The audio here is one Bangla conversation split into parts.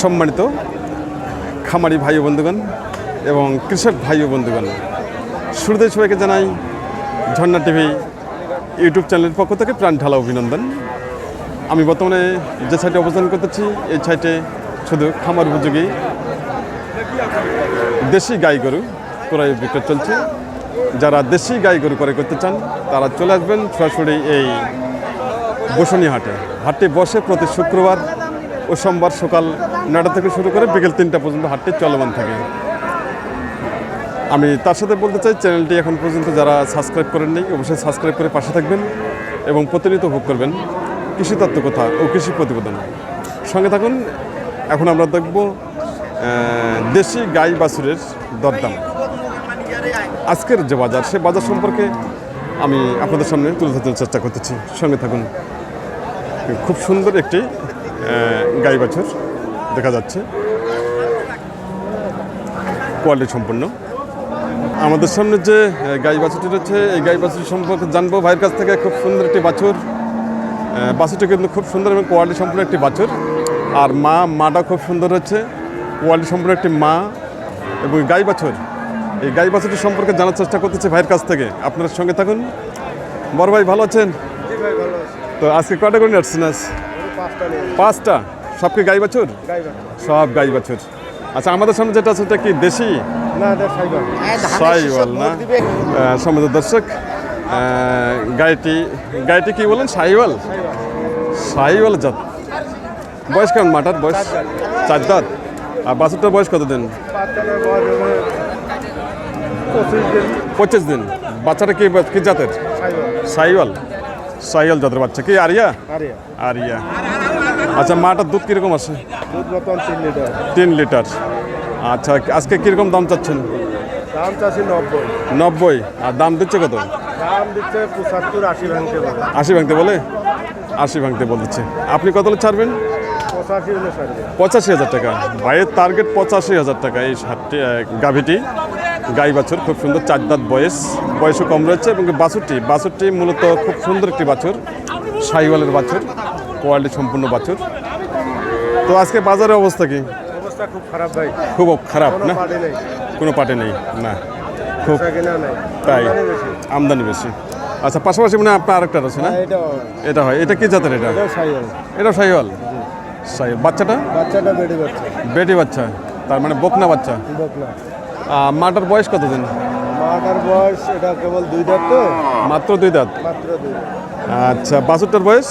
সম্মানিত খামারি ভাই বন্ধুগণ এবং কৃষক ভাই বন্ধুগণ, শুরুতে সবাইকে জানাই ঝর্ণা টিভি ইউটিউব চ্যানেলের পক্ষ থেকে প্রাণ ঢালা অভিনন্দন। আমি বর্তমানে যে সাইটে অবস্থান করতেছি, এই সাইটে শুধু খামার উপযোগী দেশি গাই গরু ক্রয় বিক্রয় চলছে। যারা দেশি গাই গরু ক্রয় করতে চান, তারা চলে আসবেন সরাসরি এই বসুনি হাটে হাটে বসে প্রতি শুক্রবার ও সোমবার সকাল নটা থেকে শুরু করে বিকেল তিনটা পর্যন্ত হাটটি চলমান থাকে। আমি তার সাথে বলতে চাই, চ্যানেলটি এখন পর্যন্ত যারা সাবস্ক্রাইব করেননি, অবশ্যই সাবস্ক্রাইব করে পাশে থাকবেন এবং প্রতিনিয়ত ভোগ করবেন কৃষি তত্ত্ব কথা ও কৃষি প্রতিবেদন। সঙ্গে থাকুন, এখন আমরা দেখব দেশি গাই বাছুরের দরদাম। আজকের যে বাজার, সে বাজার সম্পর্কে আমি আপনাদের সামনে তুলে ধরতে চেষ্টা করতেছি। সঙ্গে থাকুন। খুব সুন্দর একটি গাই বাছুর দেখা যাচ্ছে। কোয়ালিটি সম্পন্ন। আমাদের সামনে যে গাই বাছুরটি রয়েছে এই গাই বাছুর সম্পর্কে জানব। ভাইয়ের কাছ থেকে খুব সুন্দর একটি বাছুর। বাছুরটি কিন্তু খুব সুন্দর এবং কোয়ালিটি সম্পন্ন একটি বাছুর। আর মা মাটা খুব সুন্দর হচ্ছে। কোয়ালিটি সম্পন্ন একটি মা এবং গাই বাছুর। এই গাই বাছুরটি সম্পর্কে জানার চেষ্টা করতেছি ভাইয়ের কাছ থেকে। আপনার সঙ্গে থাকুন। বড় ভাই ভালো আছেন? তো আজকে কটা করে আসছেন আজ? পাঁচটা? সব কি গাই বাছুর? সব গাই বাছুর। আচ্ছা আমাদের সামনে যেটা আছে সেটা কি দেশি? না সাইওয়াল না? আহ, দর্শক আহ, গাইটি গাড়িটি কি বলেন? সাইওয়াল? সাইওয়াল। জাত। বয়স কেমন মাটার বয়স? চার দাঁত। আর বাছুরটার বয়স কত দিন। পঁচিশ দিন। বাচ্চাটা কি কি জাতের? সাইওয়াল। সাইওয়াল। জাতের বাচ্চা। কি আরিয়া? আরে আরিয়া। আচ্ছা মাটার দুধ কীরকম আছে? দুধ তিন লিটার। তিন লিটার। আচ্ছা আজকে কীরকম দাম চাচ্ছেন? দাম চাষি নব্বই। নব্বই। আর দাম দিচ্ছে কত? দাম দিচ্ছে পঁচাত্তর আশি ভাঙতে পারে আশি ভাঙতে বলে? আশি ভাঙতে বলছে আপনি কত ছাড়বেন? পঁচাশি হাজার টাকা। ভাইয়ের টার্গেট পঁচাশি হাজার টাকা। এই ষাটটি গাভিটি। গাই বাছুর খুব সুন্দর চার দাঁত বয়স। বয়সও কম রয়েছে এবং বাছুরটি বাছুরটি মূলত খুব সুন্দর একটি বাছুর সাইওয়ালের বাছুর। কোয়ালিটি সম্পূর্ণ বাছুর। তো আজকে বাজারের অবস্থা কি? অবস্থা খুব খারাপ ভাই। খুব খারাপ না? কোনো পাটে নেই না। খুব তাই। আমদানি বেশি। আচ্ছা পাশাপাশি মানে আপনার আরেকটা আছে না? হ্যাঁ, এটা হয়। এটা কি জাতের এটা? এটা সাইওয়াল সাইওয়াল বাচ্চাটা? বাচ্চাটা বেড়ে যাচ্ছে বেটি বাচ্চা। তার মানে বকনা বাচ্চা। বক না আহ, মাটার বয়স কতদিন? মাটার বয়স এটা কেবল দুই দাঁত তো? মাত্র দুই দাঁত। মাত্র দুই আচ্ছা বাছুরটার বয়স?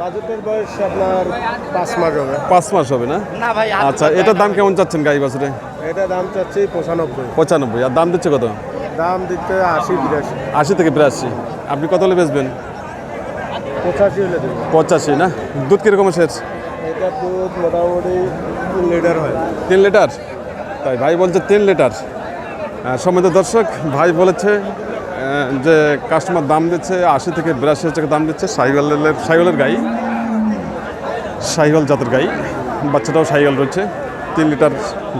বাজেটের বয়স আপনার পাঁচ মাস হবে। পাঁচ মাস হবে না? আচ্ছা এটার দাম কেমন চাচ্ছেন গাই বাছুরে? এটা দাম চাচ্ছি পঁচানব্বই। পঁচানব্বই আর দাম দিচ্ছে কত? দাম দিচ্ছে আশি বিরাশি। আশি থেকে বিরাশি। আপনি কত হলে বেচবেন? পঁচাশি হলে পঁচাশি না? দুধ কীরকম শেষ এটা দুধ মোটামুটি তিন লিটার হয়। তিন লিটার? তাই ভাই বলছে তিন লিটার। সম্মিত দর্শক ভাই বলেছে যে কাস্টমার দাম দিচ্ছে, আশি থেকে বিরাশি হাজার টাকা দাম দিচ্ছে সাইওয়ালের সাইওয়ালের গাই সাইওয়াল জাতের গাই বাচ্চাটাও সাইওয়াল রয়েছে। তিন লিটার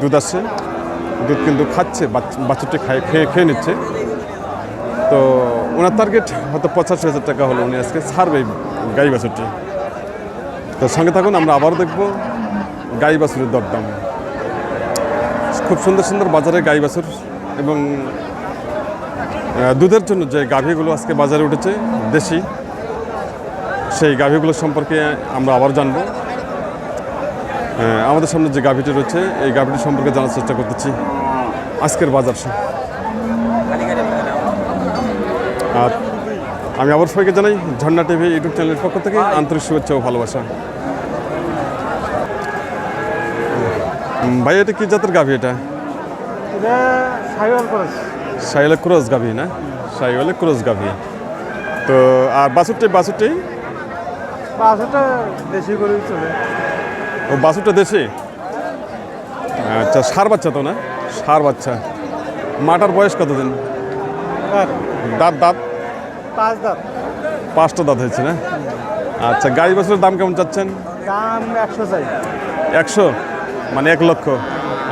দুধ আসছে দুধ কিন্তু খাচ্ছে, বাচ্চ- বাচ্চাটি খায় খেয়ে খেয়ে নিচ্ছে। তো ওনার টার্গেট হয়তো পঁচাশি হাজার টাকা হলো উনি আজকে ছাড়বে গাই বাছুরটি। তো সঙ্গে থাকুন, আমরা আবারও দেখব গাই বাছুরের দরদাম। খুব সুন্দর সুন্দর বাজারে গাই বাছুর এবং দুধের জন্য যে গাভীগুলো আজকে বাজারে উঠেছে, দেশি, সেই গাভীগুলো সম্পর্কে আমরা আবার জানব। আমাদের সামনে যে গাভীটি রয়েছে, এই গাভীটি সম্পর্কে জানার চেষ্টা করতেছি। আজকের বাজার আর আমি আবার সবাইকে জানাই, ঝর্ণা টিভি ইউটিউব চ্যানেলের পক্ষ থেকে আন্তরিক শুভেচ্ছা ও ভালোবাসা। ভাই, এটা কি জাতের গাভী এটা? খরচ সাইলে ক্রস গাভি না? সাইওয়ালে ক্রস গাভি। তো আর বাছুরটি বাছুরটি বাসটা দেশি করেই চলে। ও বাছুরটা দেশি? আচ্ছা সার বাচ্চা তো না? সার বাচ্চা। মাটার বয়স কতদিন? দাঁত দাঁত? পাঁচ দাঁত। পাঁচটা দাঁত হয়েছে না? আচ্ছা গাড়ি বাছুরের দাম কেমন চাচ্ছেন? দাম একশো চাই। একশো? মানে এক লক্ষ।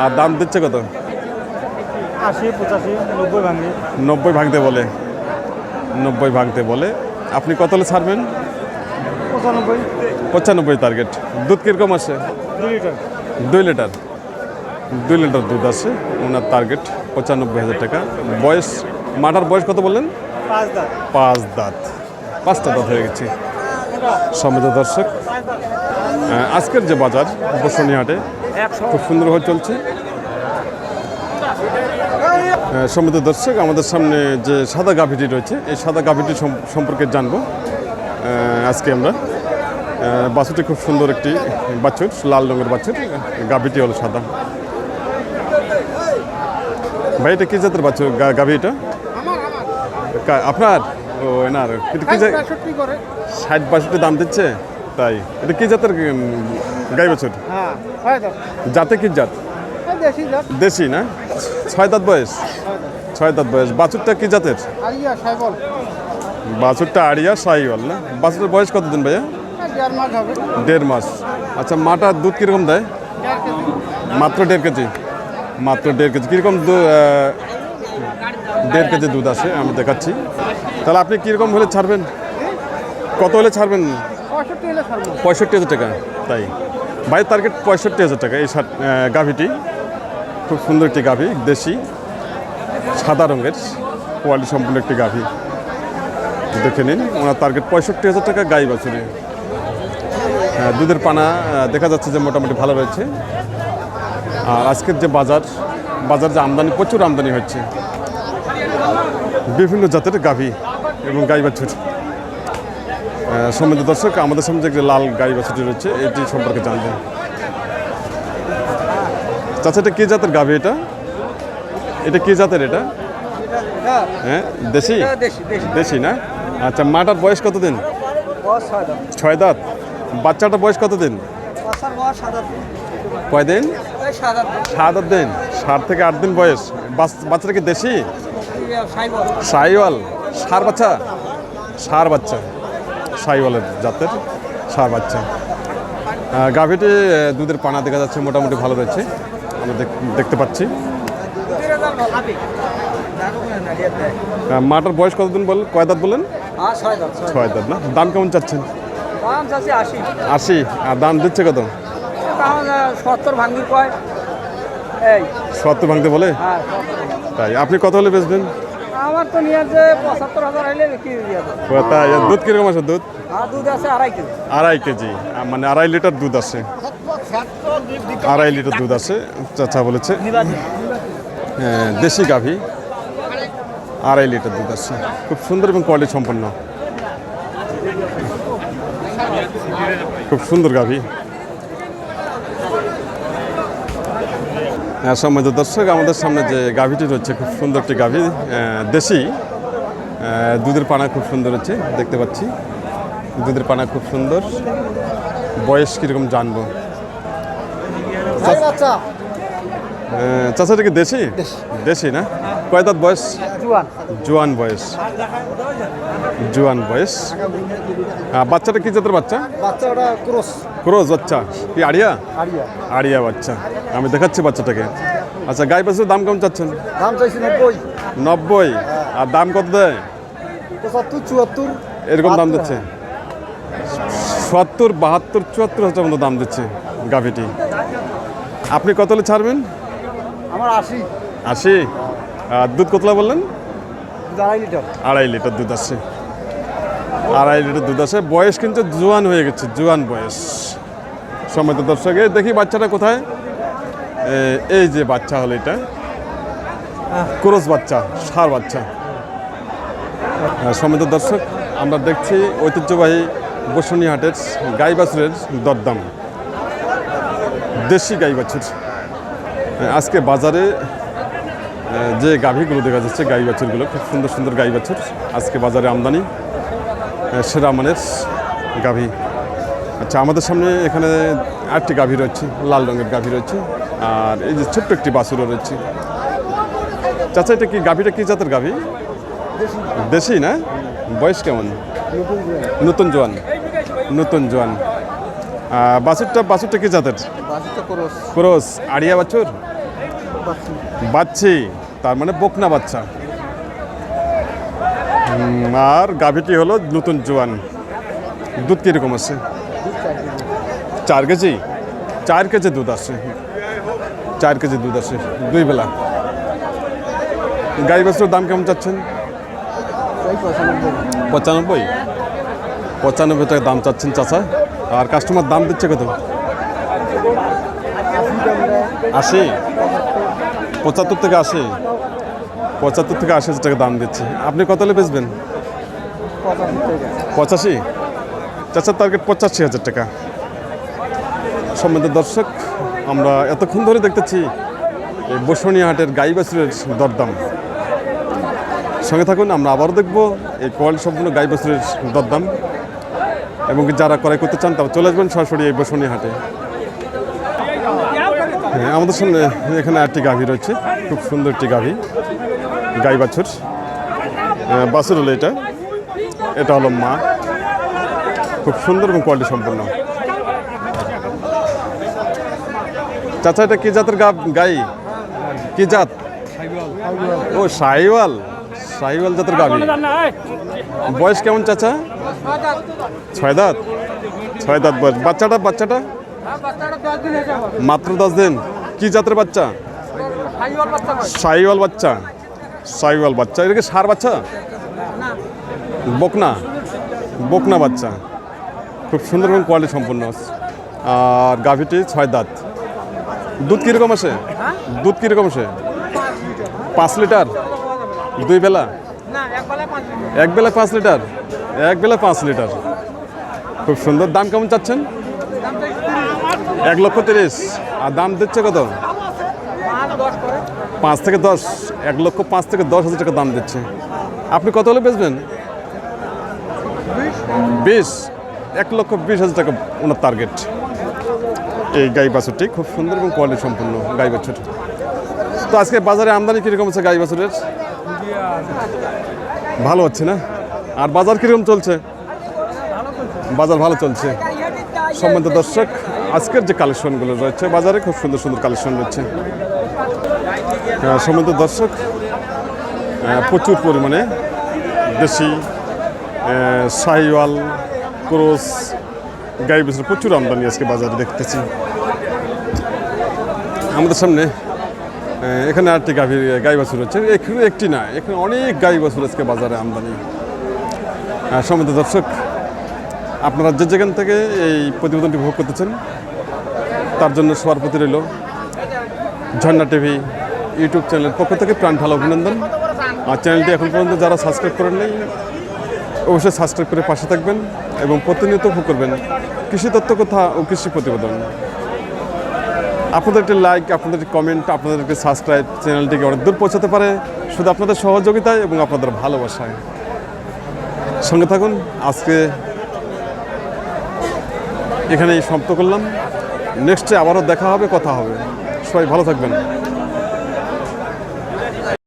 আর দাম দিচ্ছে কত? আশি পঁচাশি নব্বই ভাঙি। নব্বই ভাঙতে বলে। নব্বই ভাঙতে বলে। আপনি কত হলে ছাড়বেন? পঁচানব্বই। পঁচানব্বই টার্গেট দুধ কীরকম আছে দুই লিটার। দুই লিটার। দুই লিটার দুধ আছে ওনার টার্গেট পঁচানব্বই হাজার টাকা। বয়স মাটার বয়স কত বললেন? পাঁচ দাঁত। পাঁচ দাঁত। পাঁচটা দাঁত হয়ে গেছে। সমিত দর্শক আজকের যে বাজার বসুনিহাটে খুব সুন্দরভাবে চলছে। সমিত দর্শক আমাদের সামনে যে সাদা গাভিটি রয়েছে এই সাদা গাভিটি সম- সম্পর্কে জানব। আজকে আমরা বাছুরটি খুব সুন্দর একটি বাছুর লাল রঙের বাছুর গাভিটি হলো সাদা। ভাই এটা কী জাতের বাছুর গাভি এটা? আপনার? ও এনার। এটা কি ষাট বাষট্টি দাম দিচ্ছে? তাই। এটা কী জাতের গাই বাছুর? হয় জাতে কি জাত? দেশি না? ছয় দাঁত বয়স। ছয় দাঁত বয়স। বাছুরটা কি জাতের? বাছুরটা আড়িয়া সাইওয়াল না? বাছুরের বয়স কতদিন ভাইয়া? দেড় মাস হবে। দেড় মাস। আচ্ছা মাটার দুধ কীরকম দেয়? মাত্র দেড় কেজি? মাত্র দেড় কেজি। কীরকম দেড় কেজি দুধ আসে আমি দেখাচ্ছি। তাহলে আপনি কীরকম হলে ছাড়বেন? কত হলে ছাড়বেন? পঁয়ষট্টি হাজার টাকা। তাই। বাইরের টার্গেট পঁয়ষট্টি হাজার টাকা এই গাভীটি। খুব সুন্দর একটি গাভী দেশি সাদা রঙের কোয়ালিটি সম্পূর্ণ একটি গাভী। দেখে নিন ওনার টার্গেট পঁয়ষট্টি হাজার টাকা গাই বাছুরে। আহ, দুধের পানা দেখা যাচ্ছে যে মোটামুটি ভালো রয়েছে। আর আজকের যে বাজার বাজার যে আমদানি প্রচুর আমদানি হচ্ছে। বিভিন্ন জাতের গাভী এবং গাই বাছুর। সম্বন্ধে দর্শক আমাদের সামনে যে লাল গাই বাছুরটি রয়েছে এটি সম্পর্কে জানবেন চাচা এটা কি জাতের গাভী এটা? এটা কি জাতের এটা? হ্যাঁ দেশি? দেশি না? আচ্ছা মাটার বয়স কতদিন? বস ছয় দাঁত। বাচ্চাটার বয়স বস সাত কয় দিন। সাত আট দিন। সাত থেকে আট দিন বয়স। বাচ্চাটা কি দেশি? সাইওয়াল। সার বাচ্চা? সার বাচ্চা। সাইওয়ালের জাতের সার বাচ্চা। গাভীটি দুধের পানা দেখা যাচ্ছে মোটামুটি ভালো রয়েছে। দেখতে পাচ্ছি। মাটার বয়স কতদিন বল কয় দাঁত বলেন হ্যাঁ ছয় দাঁত না? দাম কেমন চাচ্ছেন? আশি। আর দাম দিচ্ছে কত? কয়। সত্তর ভাঙতে বলে? হ্যাঁ। তাই আপনি কত হলে বেচবেন? আমার তো নিয়ে যে পঁচাত্তর হাজার হইলে বিক্রি দিয়ে দুধ কীরকম আছে দুধ? দুধ আছে আড়াই কেজি। আড়াই কেজি। মানে আড়াই লিটার দুধ আছে। আড়াই লিটার দুধ আছে চাচা বলেছে। হ্যাঁ, দেশি গাভী। আড়াই লিটার দুধ আছে। খুব সুন্দর এবং কোয়ালিটি সম্পন্ন। খুব সুন্দর গাভী। সম্মানিত দর্শক আমাদের সামনে যে গাভীটি রয়েছে খুব সুন্দর একটি গাভী দেশি দুধের পানা খুব সুন্দর হচ্ছে দেখতে পাচ্ছি। দুধের পানা খুব সুন্দর। বয়স কীরকম জানব? আচ্ছা আহ, কি দেশি? দেশি। না? কয় দাঁত বয়স? জুয়ান। বয়স। জোয়ান বয়স। বাচ্চাটা কি জাতের বাচ্চা? ক্রোস। ক্রোজ বাচ্চা কি আড়িয়া। আড়িয়া বাচ্চা। আমি দেখাচ্ছি বাচ্চাটাকে। আচ্ছা গাই বাছুর দাম কেমন চাচ্ছেন? দাম চাইছি নব্বই। নব্বই? আর দাম কত দেয়? পঁচাত্তর চুয়াত্তর। এরকম দাম দিচ্ছে? সত্তর বাহাত্তর চুয়াত্তর হাজার মতো দাম দিচ্ছে গাভিটি। আপনি কত হলে ছাড়বেন? আমার আশি। আশি? আর দুধ কতলা বললেন? আড়াই লিটার। আড়াই লিটার দুধ আছে আড়াই লিটার দুধ আছে বয়স কিন্তু জোয়ান হয়ে গেছে জোয়ান বয়স। সম্মত দর্শক দেখি বাচ্চাটা কোথায়? এই যে বাচ্চা হলো এটা। ক্রোস বাচ্চা সার বাচ্চা। সম্মত দর্শক আমরা দেখছি ঐতিহ্যবাহী বসুনি হাটের গাই বাছুরের দরদাম। দেশি গাই বাছুর আজকে বাজারে যে গাভীগুলো দেখা যাচ্ছে গাই বাছুরগুলো খুব সুন্দর সুন্দর গাই বাছুর আজকে বাজারে আমদানি সেরা মানের গাভী। আচ্ছা আমাদের সামনে এখানে আটটি গাভী রয়েছে লাল রঙের গাভী রয়েছে। আর এই যে ছোট্ট একটি বাছুরও রয়েছে। চাচা এটা কি গাভীটা কি জাতের গাভী? দেশি না? বয়স কেমন? নতুন জোয়ান। নতুন জোয়ান। বাছুরটা বাছুরটা কি জাতের? ক্রস। আড়িয়া বাছুর? বাচ্চি। তার মানে বকনা বাচ্চা। আর গাভীটি হলো নতুন জোয়ান। দুধ কীরকম আছে? চার কেজি? চার কেজি দুধ আছে। চার কেজি দুধ আছে, দুই বেলা। গাই বাছুরের দাম কেমন চাচ্ছেন? পঁচানব্বই। পঁচানব্বই টাকা দাম চাচ্ছেন চাচা। আর কাস্টমার দাম দিচ্ছে কত? আশি। পঁচাত্তর থেকে আশি। পঁচাত্তর থেকে আশি হাজার টাকা দাম দিচ্ছে। আপনি কত হলে বেচবেন? পঁচাশি। চাচার টার্গেট পঁচাশি হাজার টাকা। সম্বন্ধে দর্শক আমরা এতক্ষণ ধরে দেখতেছি এই বসুনিয়া হাটের গাই বাছুরের দরদাম। সঙ্গে থাকুন আমরা আবারও দেখব এই কোয়ালিটি সম্পূর্ণ গাই বাছুরের দরদাম। এবং যারা ক্রয় করতে চান তারা চলে আসবেন সরাসরি এই বসুনিয়া হাটে হ্যাঁ, আমাদের সামনে এখানে একটি গাভী রয়েছে খুব সুন্দর একটি গাভী গাই বাছুর আহ, বাছুর হলো এটা। এটা হলো মা। খুব সুন্দর এবং কোয়ালিটি সম্পন্ন। চাচা, এটা কি জাতের গাই? কি জাত? ও সাইওয়াল সাইওয়াল জাতের গাভী। বয়স কেমন চাচা? ছয় দাঁত। ছয় দাঁত বয়স। বাচ্চাটা বাচ্চাটা? মাত্র দশ দিন। কি জাতের বাচ্চা? সাইওয়াল বাচ্চা। সাইওয়াল বাচ্চা। এটা কি সার বাচ্চা? বকনা। বকনা বাচ্চা। খুব সুন্দর এবং কোয়ালিটি সম্পন্ন। আর গাভীটি ছয় দাঁত। দুধ কীরকম আসে? দুধ কীরকম আসে? পাঁচ লিটার? দুই বেলা? এক বেলা পাঁচ লিটার? এক বেলা পাঁচ লিটার। খুব সুন্দর। দাম কেমন চাচ্ছেন? এক লক্ষ তিরিশ। আর দাম দিচ্ছে কত? পাঁচ থেকে দশ। এক লক্ষ পাঁচ থেকে দশ হাজার টাকা দাম দিচ্ছে। আপনি কত হলে বেচবেন? বিশ। এক লক্ষ বিশ হাজার টাকা ওনার টার্গেট এই গাই বাছুরটি খুব সুন্দর এবং কোয়ালিটি সম্পূর্ণ গাই বাছুর। তো আজকে বাজারে আমদানি কীরকম আছে গাই বাছুরের? ভালো হচ্ছে না? আর বাজার কীরকম চলছে? বাজার ভালো চলছে। সম্বন্ধ দর্শক আজকের যে কালেকশনগুলো রয়েছে বাজারে খুব সুন্দর সুন্দর কালেকশন রয়েছে। সম্বন্ধ দর্শক প্রচুর পরিমাণে দেশি আহ, শাহিওয়াল ক্রোস গাই বেসের প্রচুর আমদানি আজকে বাজারে দেখতেছি। আমাদের সামনে এখানে আটটি গাভীর গাই বাছুর হচ্ছে। এখানে একটি না, এখানে অনেক গাই বাছুর আজকে বাজারে আমদানি। সম্বন্ধ দর্শক, আপনারা যে যেখান থেকে এই প্রতিবেদনটি ভোগ করতেছেন, তার জন্য সবার প্রতি রইল ঝর্ণা টিভি ইউটিউব চ্যানেলের পক্ষ থেকে প্রাণ ভালো অভিনন্দন। আর চ্যানেলটি এখন পর্যন্ত যারা সাবস্ক্রাইব করেন নাই অবশ্যই সাবস্ক্রাইব করে পাশে থাকবেন এবং প্রতিনিয়ত করবেন কৃষি তত্ত্ব কথা ও কৃষি প্রতিবেদন। আপনাদের একটি লাইক আপনাদের কমেন্ট আপনাদের একটি সাবস্ক্রাইব চ্যানেলটিকে অনেক দূর পৌঁছাতে পারে শুধু আপনাদের সহযোগিতায় এবং আপনাদের ভালোবাসায়। সঙ্গে থাকুন, আজকে এখানেই সমাপ্ত করলাম। নেক্সটে আবারও দেখা হবে, কথা হবে। সবাই ভালো থাকবেন।